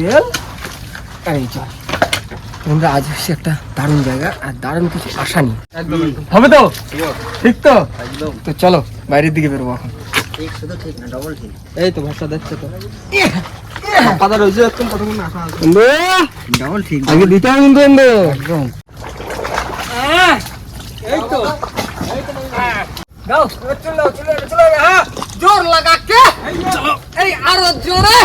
তেল আর এই জল। বন্ধুরা আজ হচ্ছে একটা দারুণ জায়গা আর দারুণ কিছু আশা নেই একদম হবে তো? ঠিক তো? একদম। তো চলো বাইরের দিকে বেরোবো এখন। ঠিক শুধু ঠিক না ডবল ঠিক। এই তো ভাষা দেখছে তো। পাতা রয়েছে একদম কতক্ষণ আসা ডবল ঠিক আগে দিতে হবে কিন্তু একদম। এই তো। চলো চলো চলো হ্যাঁ। জোর লাগা কে এই আরও জোরে।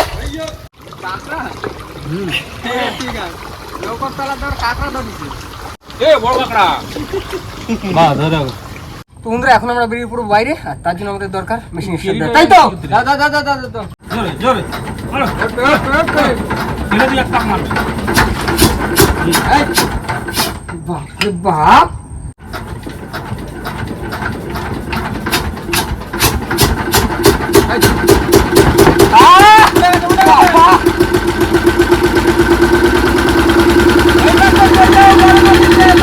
এ বড় কাকড়া। মা ধরো তো বন্ধুরা এখন আমরা বেরিয়ে পড়ব বাইরে আর তার জন্য আমাদের দরকার মেশিন তাই তো? দাদা দাদা দাদা দাদা জোরে জোরে। মারো ধীরে ধীরে একটা মারো। বাপ। রে বাপ আহ! বাবা!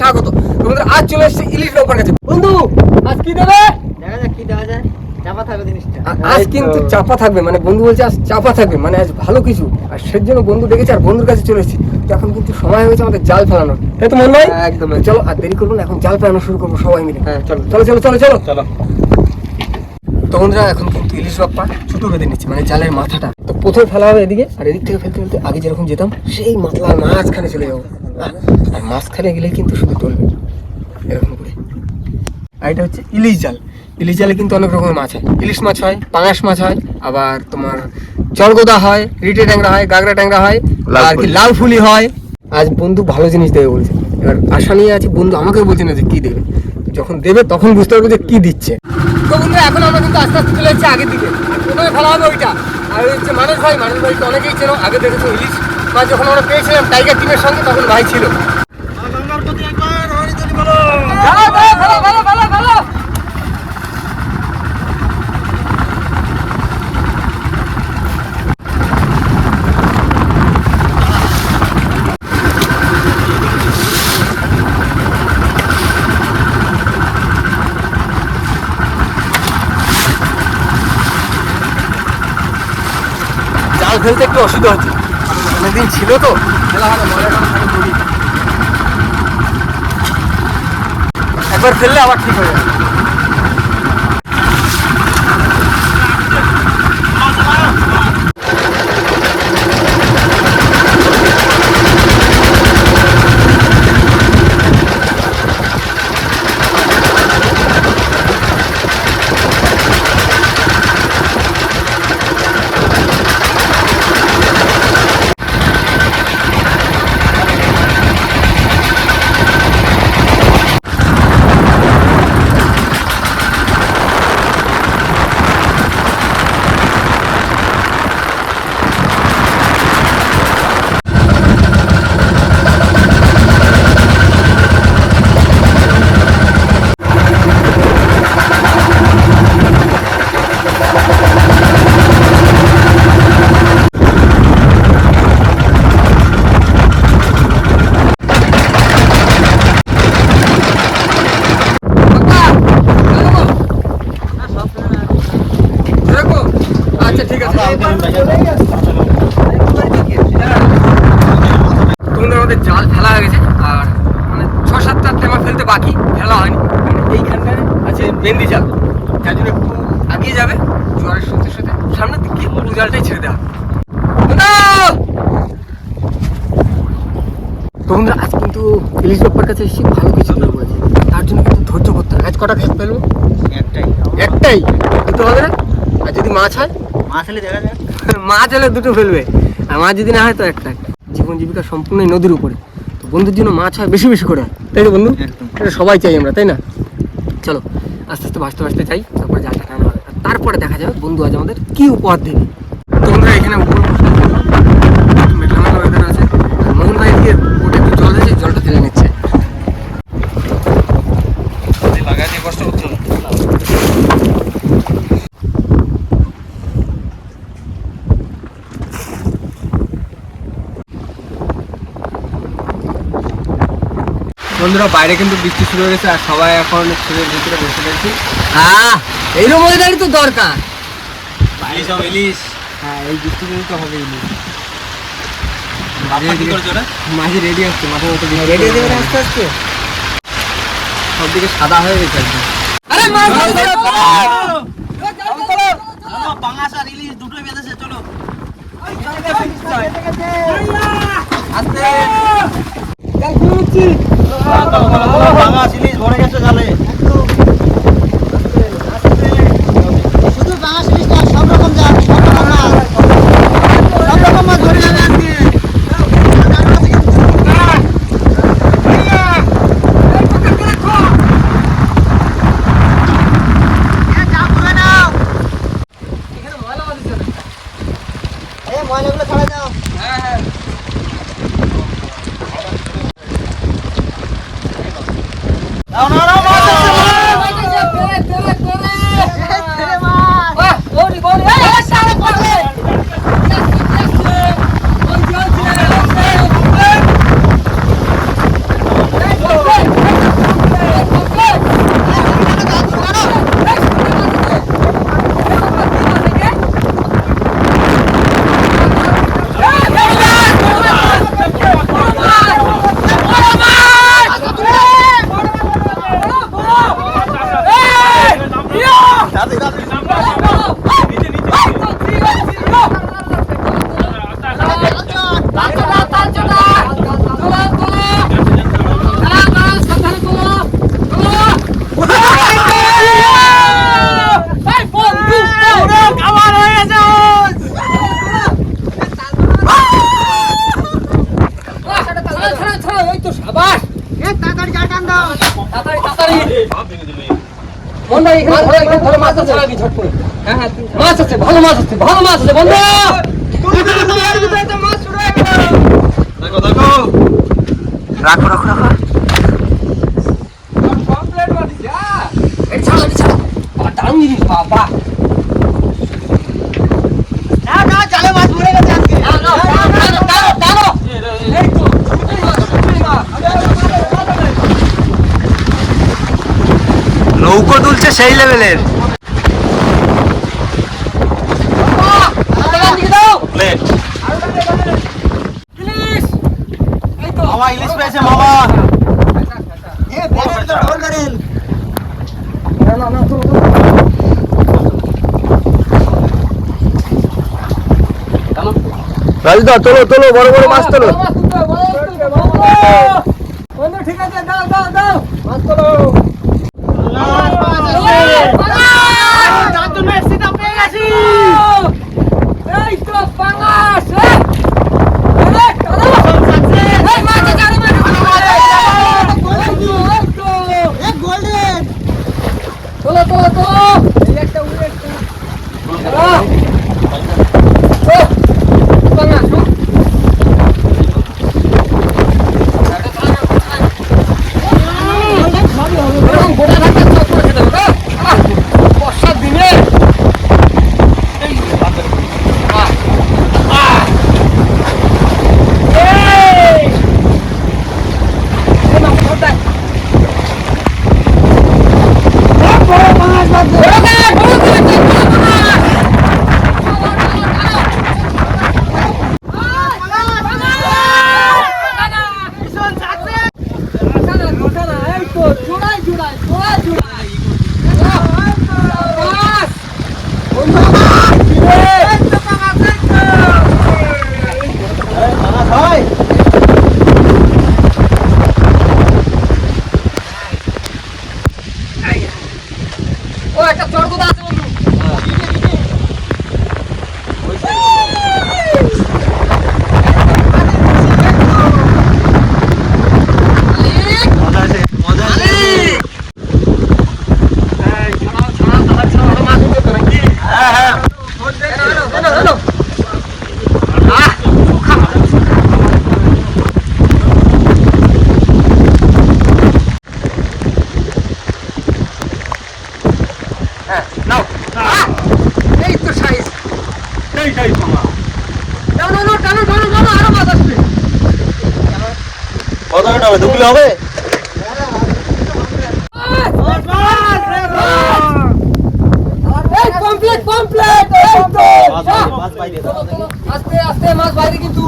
স্বাগত। তো বন্ধুরা আজ চলে এসেছে ইলিশ নৌকার কাছে। বন্ধু আজ কি দেবে? দেখা যাক কি দেওয়া যায়। চাপা থাকবে জিনিসটা। আজ কিন্তু চাপা থাকবে মানে বন্ধু বলছে আজ চাপা থাকবে মানে আজ ভালো কিছু। আর সের জন্য বন্ধু ডেকেছে আর বন্ধুর কাছে চলে এসেছি। এখন কিন্তু সময় হয়েছে আমাদের জাল ফেলানোর। তাই তো মনে হয় একদম, চলো আর দেরি করব না এখন জাল ফেলানো শুরু করব সবাই মিলে। হ্যাঁ চলো। চলো চলো চলো চলো। চলো। তো বন্ধুরা এখন কিন্তু ইলিশ বাপ্পা ছোট বেঁধে নিচ্ছে মানে জালের মাথাটা। তো প্রথমে ফেলা হবে এদিকে আর এদিক থেকে ফেলতে ফেলতে আগে যেরকম যেতাম সেই মাতলার মাঝখানে চলে যাব। আর মাঝখানে গেলে কিন্তু শুধু টলবে এরকম করে। আর এটা হচ্ছে ইলিশ জাল। ইলিশ জালে কিন্তু অনেক রকমের মাছ হয়। ইলিশ মাছ হয় পাঙাশ মাছ হয় আবার তোমার চরগোদা হয় রিটে ট্যাংরা হয় গাগরা ট্যাংরা হয় আর কি লাল ফুলি হয়। আজ বন্ধু ভালো জিনিস দেবে বলছে। এবার আশা নিয়ে আছে বন্ধু আমাকে বলছে না যে কি দেবে। যখন দেবে তখন বুঝতে পারব যে কি দিচ্ছে। তো বন্ধু এখন আমরা কিন্তু আস্তে আস্তে চলে যাচ্ছি আগের দিকে। আর প্রথমে ফেলা হবে ওইটা। আর হচ্ছে মানুষ ভাই। মানুষ ভাই তো অনেকেই চেনো। আগে দেখেছ ইলিশ। মাছ যখন আমরা পেয়েছিলাম টাইগার টিমের সঙ্গে তখন ভাই ছিল। জাল ফেলতে একটু অসুবিধা হচ্ছে। অনেকদিন ছিল তো। একবার ফেললে আবার ঠিক হয়ে যাবে এরকম? আচ্ছা ঠিক আছে তোমাদের আমাদের জাল ফেলা হয়ে গেছে আর মানে ছ সাতটা টেমা ফেলতে বাকি ফেলা হয়নি এইখানটায় আছে বেন্দি জাল যার জন্য একটু আগিয়ে যাবে জোয়ারের সাথে সাথে সামনের দিকে পুরো জালটাই ছেড়ে দেওয়া তো বন্ধুরা আজ কিন্তু ইলিশ বাপ্পার কাছে এসেছি ভালো কিছু দেবো বলছে তার জন্য কিন্তু ধৈর্য করতে হবে। আজ কটা খেতে ফেলব একটাই। একটাই? দুটো হবে না? আর যদি মাছ হয়? মাছ হলে দেখা যাক। মাছ হলে দুটো ফেলবে। আর মাছ যদি না হয় তো একটা জীবন জীবিকা সম্পূর্ণ নদীর উপরে। তো বন্ধুর জন্য মাছ হয় বেশি বেশি করে হয়। তাই তো বন্ধু? এটা সবাই চাই আমরা তাই না? চলো আস্তে আস্তে ভাসতে ভাসতে যাই। তারপরে জালটা টানা হবে তারপরে দেখা যাবে বন্ধু আজ আমাদের কি উপহার দেবে। তোমরা এখানে উপর মেঘলা মেঘলা weather আছে আর মোহন ভাই এদিকে ওটা একটু জল আছে জলটা ফেলে নিচ্ছে কষ্ট করতে হবে। বন্ধুরা বাইরে কিন্তু বৃষ্টি শুরু হয়ে গেছে আর সবাই এখন ছেলের ভিতরে বসে গেছি হ্যাঁ এইরকম ওয়েদারই তো দরকার। ইলিশ হবে ইলিশ। হ্যাঁ এই বৃষ্টি তো হবে ইলিশ। মাঝে রেডি আসছে মাথা মতো রেডি আস্তে আস্তে? সবদিকে সাদা হয়ে গেছে একদম আরে মাছ দুটোই বেঁধেছে চলো ইলিশ ভরে গেছে জালে শুধু পাঙাশ ইলিশ না সব রকম জাল সব রকম মাছ সব রকম মাছ ধরে যাবে আজকে ময়লাগুলো ছাড়া দাও দাও না না মাছ তাড়াতাড়ি জাল টান দাও বন্ধু এখানে ধরো এখানে ধরো মাছ আছে? হ্যাঁ হ্যাঁ মাছ আছে ভালো মাছ আছে ভালো মাছ আছে বন্ধু! দেখো দেখো। রাখো রাখো রাখো। বাবা না না জালে মাছ ভরে গেছে আজকে টানো টানো টানো টানো এই তো এই মাছ, এই মাছ। নৌকো দুলছে সেই লেভেলের বাবা, টাকা দিয়ে দাও প্লেট প্লিজ এই তো না না রাজদা তোলো তোলো। বড় বড় মাছ তোলো ঠিক আছে দাও দাও দাও। মাছ তোলো। কত টাকা হবে দু কিলো হবে কমপ্লিট কমপ্লিট আস্তে আস্তে মাছ বাইরে কিন্তু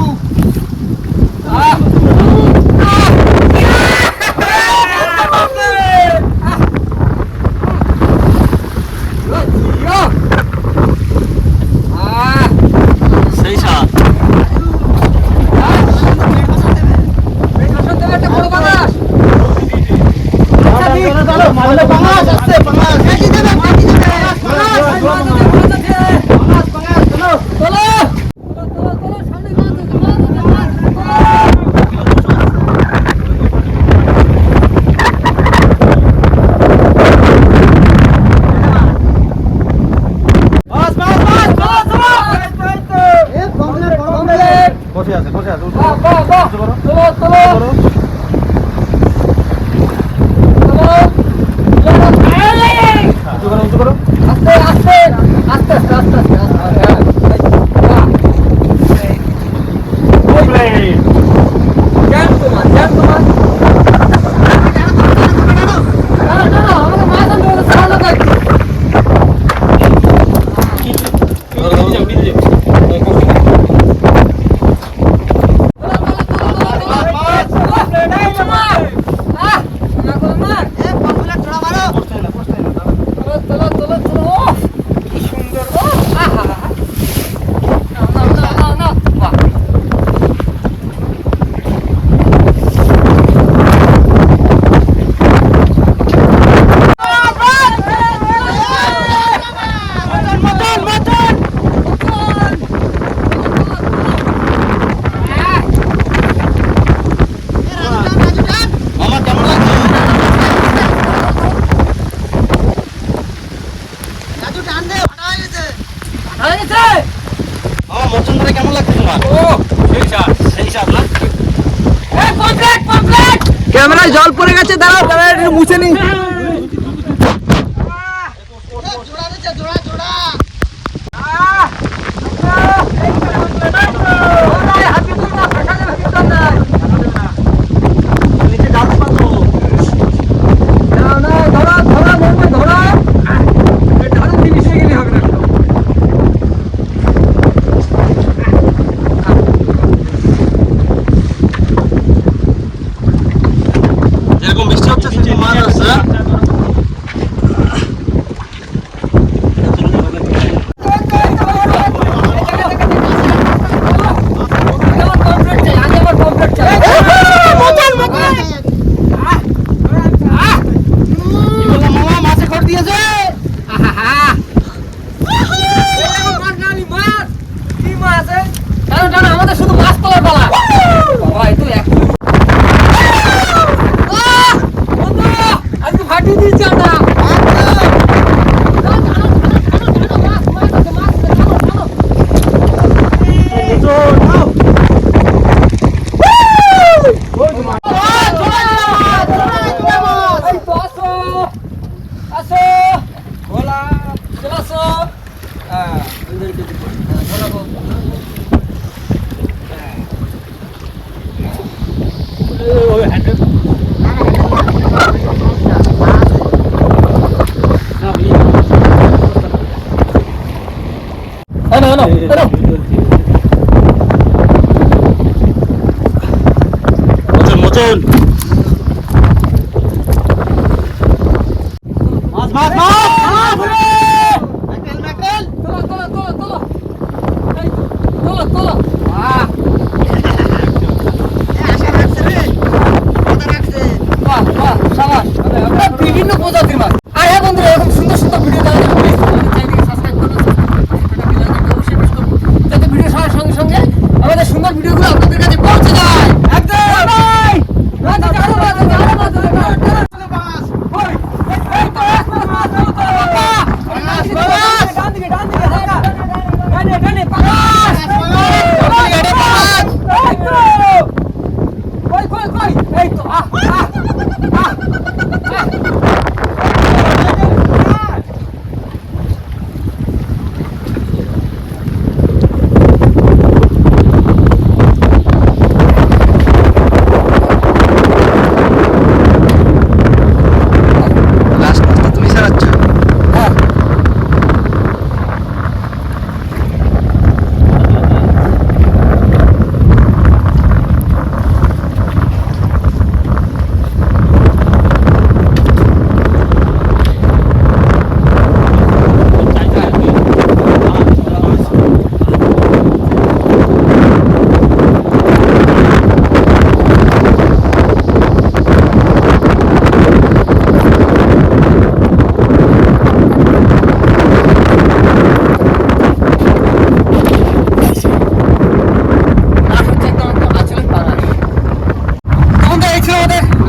पूछे नहीं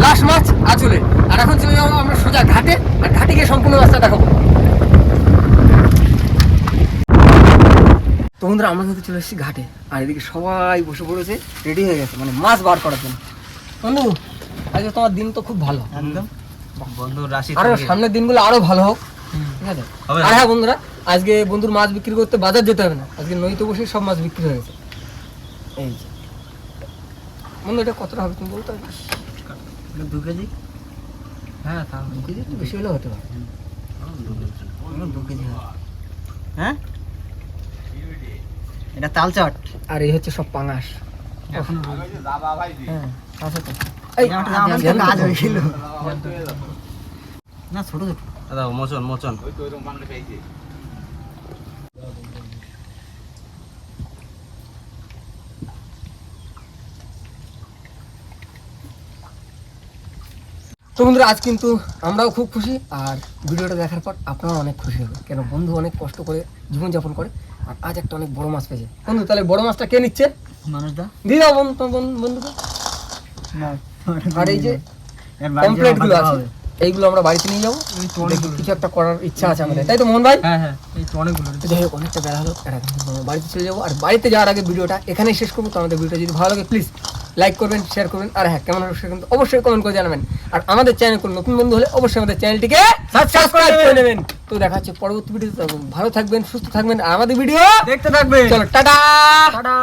লাশ মাছ আচলে। আর এখন চলে যাব আমরা সোজা ঘাটে আর ঘাটে গিয়ে সম্পূর্ণ রাস্তা দেখো তো বন্ধুরা আমরা কিন্তু চলে এসেছি ঘাটে। আর এদিকে সবাই বসে পড়েছে রেডি হয়ে গেছে মানে মাছ বার করার জন্য। বন্ধু আজকে তোমার দিন তো খুব ভালো। একদম। বন্ধু রাশি সামনের দিনগুলো আরও ভালো হোক। ঠিক আছে? হ্যাঁ বন্ধুরা আজকে বন্ধুর মাছ বিক্রি করতে বাজার যেতে হবে না। আজকে নদীতে বসে সব মাছ বিক্রি হয়েছে এই বন্ধু এটা কতটা হবে তুমি বলতে পারবে দু কেজি? হ্যাঁ তা দু কেজি একটু বেশি হলেও হতে পারে। দু কেজি হ্যাঁ? এটা তাল চট। আর এই হচ্ছে সব পাঙাশ। এখন হ্যাঁ না ছোট ছোট। দাদা মোচন মোচন। তো বন্ধুরা আজ কিন্তু আমরাও খুব খুশি আর ভিডিওটা দেখার পর আপনারাও অনেক খুশি হবে কেন বন্ধু অনেক কষ্ট করে জীবনযাপন করে আর আজ একটা অনেক বড় মাছ পেয়েছে। বন্ধু তাহলে বড় মাছটা কে নিচ্ছে? মানুষ দিয়ে দাও বন্ধু বন্ধুকে। আর এই যে বাড়ি আছে এইগুলো আমরা বাড়িতে নিয়ে যাব। কিছু একটা করার ইচ্ছা আছে আমাদের। তাই তো মোহন ভাই? হ্যাঁ হ্যাঁ অনেকগুলো। যাই হোক অনেকটা বেলা হলো। বাড়িতে চলে যাব। আর বাড়িতে যাওয়ার আগে ভিডিওটা এখানেই শেষ করব। তো আমাদের ভিডিওটা যদি ভালো লাগে প্লিজ লাইক করবেন শেয়ার করবেন আর হ্যাঁ কেমন অবশ্যই কিন্তু অবশ্যই কমেন্ট করে জানাবেন। আর আমাদের চ্যানেল কোনো নতুন বন্ধু হলে অবশ্যই আমাদের চ্যানেলটিকে সাবস্ক্রাইব করে নেবেন। তো দেখা হচ্ছে পরবর্তী ভিডিওতে ভালো থাকবেন সুস্থ থাকবেন আর আমাদের ভিডিও দেখতে থাকবেন। চলো টাটা! টাটা!